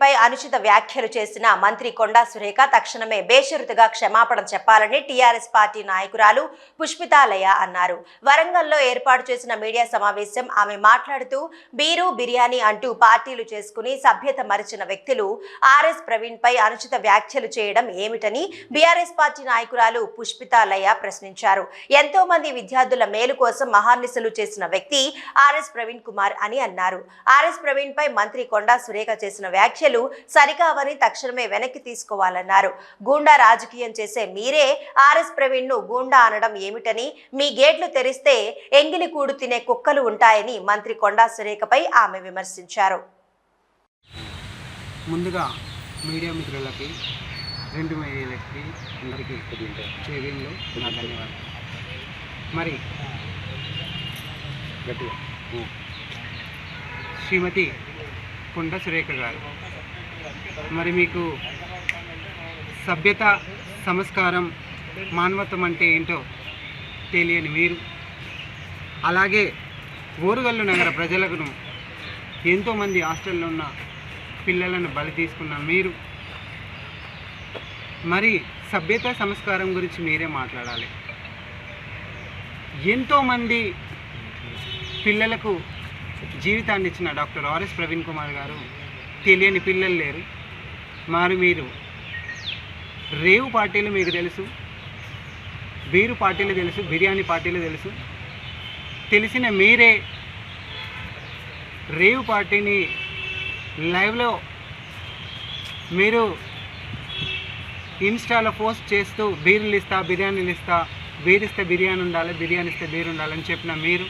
పై అనుచిత వ్యాఖ్యలు చేసిన మంత్రి కొండా సురేఖ తక్షణమే బేషరతుగా క్షమాపణ చెప్పాలని టీఆర్ఎస్ పార్టీ నాయకురాలు పుష్పితాలయ అన్నారు. వరంగల్లో ఏర్పాటు చేసిన మీడియా సమావేశం ఆమె మాట్లాడుతూ బీరు బిర్యానీ అంటూ పార్టీలు చేసుకుని సభ్యత మరిచిన వ్యక్తులు ఆర్ఎస్ ప్రవీణ్ పై అనుచిత వ్యాఖ్యలు చేయడం ఏమిటని బీఆర్ఎస్ పార్టీ నాయకురాలు పుష్పితాలయ ప్రశ్నించారు. ఎంతో మంది విద్యార్థుల మేలు కోసం మహార్నిశలు చేసిన వ్యక్తి ఆర్ఎస్ ప్రవీణ్ కుమార్ అని అన్నారు. ఆర్ఎస్ ప్రవీణ్ పై మంత్రి కొండా సురేఖ చేసిన వ్యాఖ్యలు సరికావని తక్షణమే వెనక్కి తీసుకోవాలన్నారు. గూండా రాజకీయం చేసే మీరే ఆర్ఎస్ ప్రవీణ్ను గూండా అనడం ఏమిటని మీ గేట్లు తెరిస్తే ఎంగిలి కూడు తినే కుక్కలు ఉంటాయని మంత్రి కొండా సురేఖపై ఆమె విమర్శించారు. ముందుగా మీడియా మిత్రులకి రెండు మీడియాలకి అందరికీ చేరింలో నా ధన్యవాదాలు. మరి గట్టిగా. శ్రీమతి కొండ సురేఖ గారు. మరి మీకు సభ్యత సంస్కారం మానవత్వం అంటే ఏంటో తెలియని మీరు అలాగే ఓరుగల్లు నగర ప్రజలకు ఎంతోమంది హాస్టల్లో ఉన్న పిల్లలను బలి తీసుకున్న మీరు మరి సభ్యత సంస్కారం గురించి మీరే మాట్లాడాలి. ఎంతోమంది పిల్లలకు జీవితాన్ని ఇచ్చిన డాక్టర్ ఆర్ఎస్ ప్రవీణ్ కుమార్ గారు తెలియని పిల్లలు లేరు. మరి మీరు. రేవు పార్టీలు మీకు తెలుసు బీరు పార్టీలు తెలుసు బిర్యానీ పార్టీలు తెలుసు. తెలిసిన మీరే రేవు పార్టీని లైవ్లో మీరు ఇన్స్టాలో పోస్ట్ చేస్తూ బీర్లు ఇస్తా బిర్యానీలు ఇస్తా బీర్ ఇస్తే బిర్యానీ ఉండాలి బిర్యానీ ఇస్తే బీర్ ఉండాలని చెప్పిన మీరు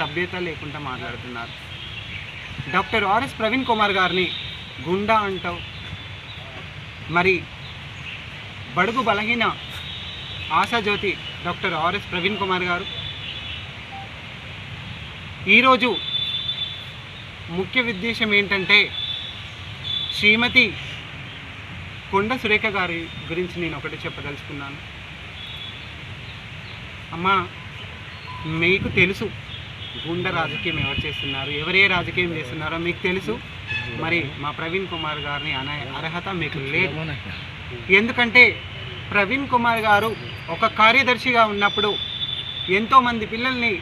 సభ్యత లేకుండా మాట్లాడుతున్నారు. డాక్టర్ ఆర్ఎస్ ప్రవీణ్ కుమార్ గారిని గుండా అంటావు. మరి బడుగు బలహీన ఆశాజ్యోతి డాక్టర్ ఆర్ఎస్ ప్రవీణ్ కుమార్ గారు. ఈరోజు ముఖ్య ఉద్దేశం ఏంటంటే శ్రీమతి కొండ సురేఖ గారి గురించి నేను ఒకటి చెప్పదలుచుకున్నాను. అమ్మా మీకు తెలుసు గుండ రాజకీయం ఎవరు చేస్తున్నారు? ఎవరే రాజకీయం చేస్తున్నారో మీకు తెలుసు. మరి మా ప్రవీణ్ కుమార్ గారిని అనే అర్హత మీకు లేదు. ఎందుకంటే ప్రవీణ్ కుమార్ గారు ఒక కార్యదర్శిగా ఉన్నప్పుడు ఎంతోమంది పిల్లల్ని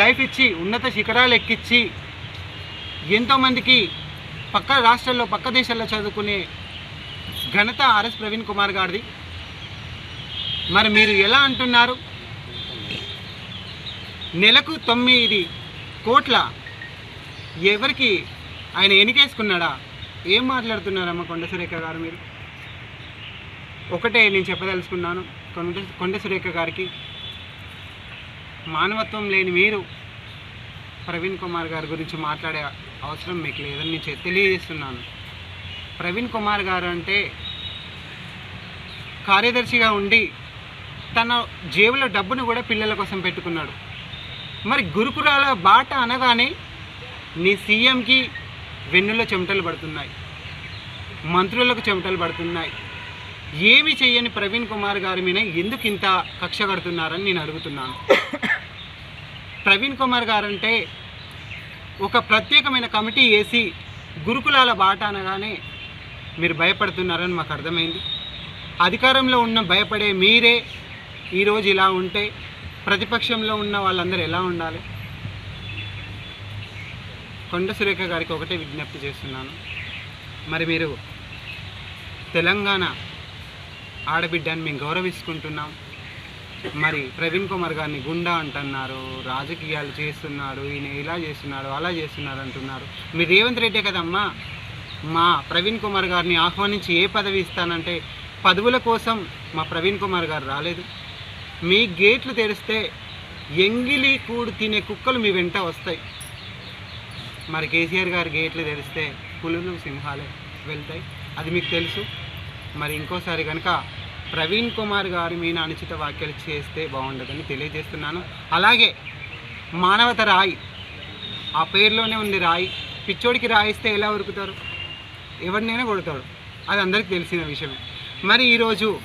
లైఫ్ ఇచ్చి ఉన్నత శిఖరాలు ఎక్కించి ఎంతోమందికి పక్క రాష్ట్రాల్లో పక్క దేశాల్లో చదువుకునే ఘనత ఆర్ఎస్ ప్రవీణ్ కుమార్ గారిది. మరి మీరు ఎలా అంటున్నారు? నెలకు తొమ్మిది కోట్ల. ఎవరికి? ఆయన ఎన్నికేసుకున్నాడా ఏం మాట్లాడుతున్నారమ్మ కొండ సురేఖ గారు మీరు? ఒకటే నేను చెప్పదలుచుకున్నాను. కొండ కొండ సురేఖ గారికి మానవత్వం లేని మీరు ప్రవీణ్ కుమార్ గారి గురించి మాట్లాడే అవసరం మీకు లేదని నేను తెలియజేస్తున్నాను. ప్రవీణ్ కుమార్ గారు అంటే కార్యదర్శిగా ఉండి తన జేబులో డబ్బును కూడా పిల్లల కోసం పెట్టుకున్నాడు. మరి గురుకులాల బాట అనగానే నీ సీఎంకి వెన్నులో చెమటలు పడుతున్నాయి మంత్రులకు చెమటలు పడుతున్నాయి. ఏమి చెయ్యని ప్రవీణ్ కుమార్ గారి మీద ఎందుకు ఇంత కక్ష కడుతున్నారని నేను అడుగుతున్నాను. ప్రవీణ్ కుమార్ గారంటే ఒక ప్రత్యేకమైన కమిటీ వేసి గురుకులాల బాట అనగానే మీరు భయపడుతున్నారని మాకు అర్థమైంది. అధికారంలో ఉన్న భయపడే మీరే ఈరోజు ఇలా ఉంటే ప్రతిపక్షంలో ఉన్న వాళ్ళందరూ ఎలా ఉండాలి? కొండ సురేఖ గారికి ఒకటే విజ్ఞప్తి చేస్తున్నాను. మరి మీరు తెలంగాణ ఆడబిడ్డని మేము గౌరవించుకుంటున్నాం. మరి ప్రవీణ్ కుమార్ గారిని గుండా అంటున్నారు రాజకీయాలు చేస్తున్నాడు ఈయన ఇలా చేస్తున్నాడు అలా చేస్తున్నాడు అంటున్నారు. మీరు రేవంత్ రెడ్డే కదమ్మా? మా ప్రవీణ్ కుమార్ గారిని ఆహ్వానించి ఏ పదవి ఇస్తానంటే పదవుల కోసం మా ప్రవీణ్ కుమార్ గారు రాలేదు. మీ గేట్లు తెరిస్తే ఎంగిలి కూడు తినే కుక్కలు మీ వెంట వస్తాయి. మరి కేసీఆర్ గారి గేట్లు తెరిస్తే పులులు సింహాలే వెళ్తాయి. అది మీకు తెలుసు. మరి ఇంకోసారి కనుక ప్రవీణ్ కుమార్ గారు మీద అనుచిత వ్యాఖ్యలు చేస్తే బాగుండదని తెలియజేస్తున్నాను. అలాగే మానవత రాయి ఆ పేరులోనే ఉంది రాయి. పిచ్చోడికి రాయిస్తే ఎలా ఉరుకుతారు? ఎవరినైనా కొడతాడు. అది అందరికీ తెలిసిన విషయమే. మరి ఈరోజు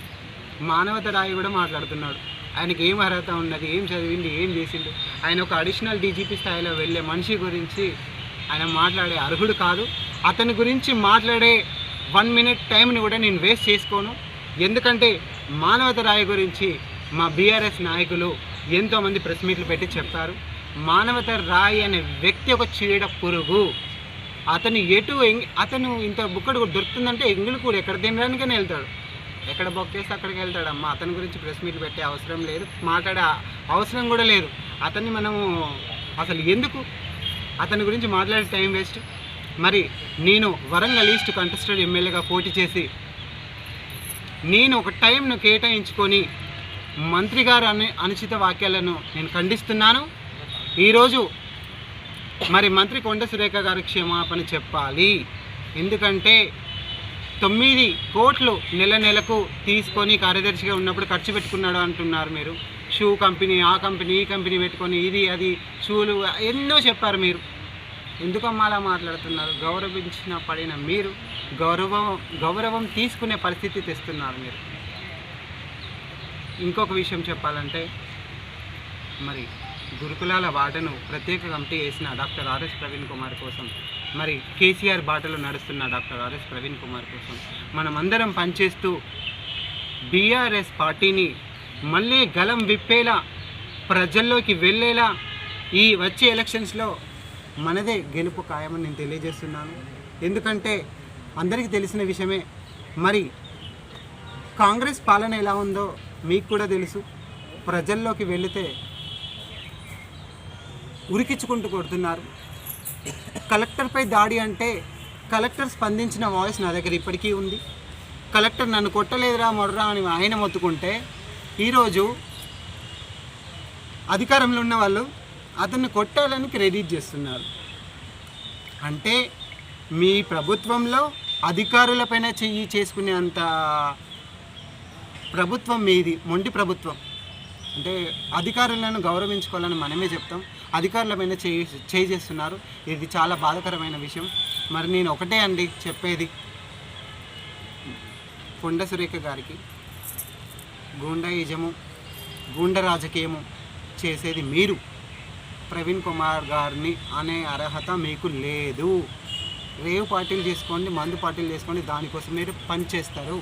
మానవత రాయి కూడా మాట్లాడుతున్నాడు. ఆయనకి ఏం అర్హత ఉన్నది ఏం చదివింది ఏం చేసింది? ఆయన ఒక అడిషనల్ డీజీపీ స్థాయిలో వెళ్ళే మనిషి గురించి ఆయన మాట్లాడే అర్హుడు కాదు. అతని గురించి మాట్లాడే వన్ మినిట్ టైంని కూడా నేను వేస్ట్ చేసుకోను. ఎందుకంటే మానవత రాయి గురించి మా బీఆర్ఎస్ నాయకులు ఎంతోమంది ప్రెస్ మీట్లు పెట్టి చెప్తారు మానవత రాయి అనే వ్యక్తి ఒక చీడ పురుగు. అతను ఎటు అతను ఇంత బుక్కడు దొరుకుతుందంటే ఎంగిలి కూడా ఎక్కడ తినడానికైనా వెళ్తాడు. ఎక్కడ బొక్కేస్తే అక్కడికి వెళ్తాడమ్మా. అతని గురించి ప్రెస్ మీట్ పెట్టే అవసరం లేదు. మాట్లాడే అవసరం కూడా లేదు. అతన్ని మనము అసలు ఎందుకు? అతని గురించి మాట్లాడే టైం వేస్ట్ మరి నేను వరంగల్ ఈస్ట్ కంటెస్టెడ్ ఎమ్మెల్యేగా పోటీ చేసి నేను ఒక టైంను కేటాయించుకొని మంత్రి గారు అనే అనుచిత వాక్యాలను నేను ఖండిస్తున్నాను. ఈరోజు మరి మంత్రి కొండ సురేఖ గారు క్షమాపణ చెప్పాలి. ఎందుకంటే తొమ్మిది కోట్లు నెల నెలకు తీసుకొని కార్యదర్శిగా ఉన్నప్పుడు ఖర్చు పెట్టుకున్నాడు అంటున్నారు మీరు. షూ కంపెనీ ఆ కంపెనీ ఈ కంపెనీ పెట్టుకొని ఇది అది షూలు ఎన్నో చెప్పారు మీరు. ఎందుకమ్మా అలా మాట్లాడుతున్నారు? గౌరవించిన పడిన మీరు గౌరవం గౌరవం తీసుకునే పరిస్థితి తెస్తున్నారు మీరు. ఇంకొక విషయం చెప్పాలంటే మరి గురుకులాల వాటను ప్రత్యేక కమిటీ వేసిన డాక్టర్ ఆర్ఎస్ ప్రవీణ్ కుమార్ కోసం మరి కేసీఆర్ బాటలో నడుస్తున్న డాక్టర్ ఆర్ఎస్ ప్రవీణ్ కుమార్ కోసం మనం అందరం పనిచేస్తూ బీఆర్ఎస్ పార్టీని మళ్ళీ గలం విప్పేలా ప్రజల్లోకి వెళ్ళేలా ఈ వచ్చే ఎలక్షన్స్లో మనదే గెలుపు ఖాయమని నేను తెలియజేస్తున్నాను. ఎందుకంటే అందరికీ తెలిసిన విషయమే మరి కాంగ్రెస్ పాలన ఎలా ఉందో మీకు కూడా తెలుసు. ప్రజల్లోకి వెళితే ఉరికించుకుంటూ కొడుతున్నారు. కలెక్టర్పై దాడి అంటే కలెక్టర్ స్పందించిన వాయిస్ నా దగ్గర ఇప్పటికీ ఉంది. కలెక్టర్ నన్ను కొట్టలేదురా మొర్రా అని ఆయన మొత్తుకుంటే ఈరోజు అధికారంలో ఉన్న వాళ్ళు అతన్ని కొట్టాలని క్రెడిట్ చేస్తున్నారు. అంటే మీ ప్రభుత్వంలో అధికారులపైన చెయ్యి చేసుకునే అంత ప్రభుత్వం మీది మొండి ప్రభుత్వం. అంటే అధికారులను గౌరవించుకోవాలని మనమే చెప్తాం. అధికారులపైన చేయి చేయి చేస్తున్నారు ఇది చాలా బాధాకరమైన విషయం. మరి నేను ఒకటే అండి చెప్పేది. కొండ సురేఖ గారికి గూండాయిజము గూండ రాజకీయము చేసేది మీరు. ప్రవీణ్ కుమార్ గారిని అనే అర్హత మీకు లేదు. రేవు పార్టీలు చేసుకోండి మందు పార్టీలు చేసుకోండి దానికోసం మీరు పనిచేస్తారు.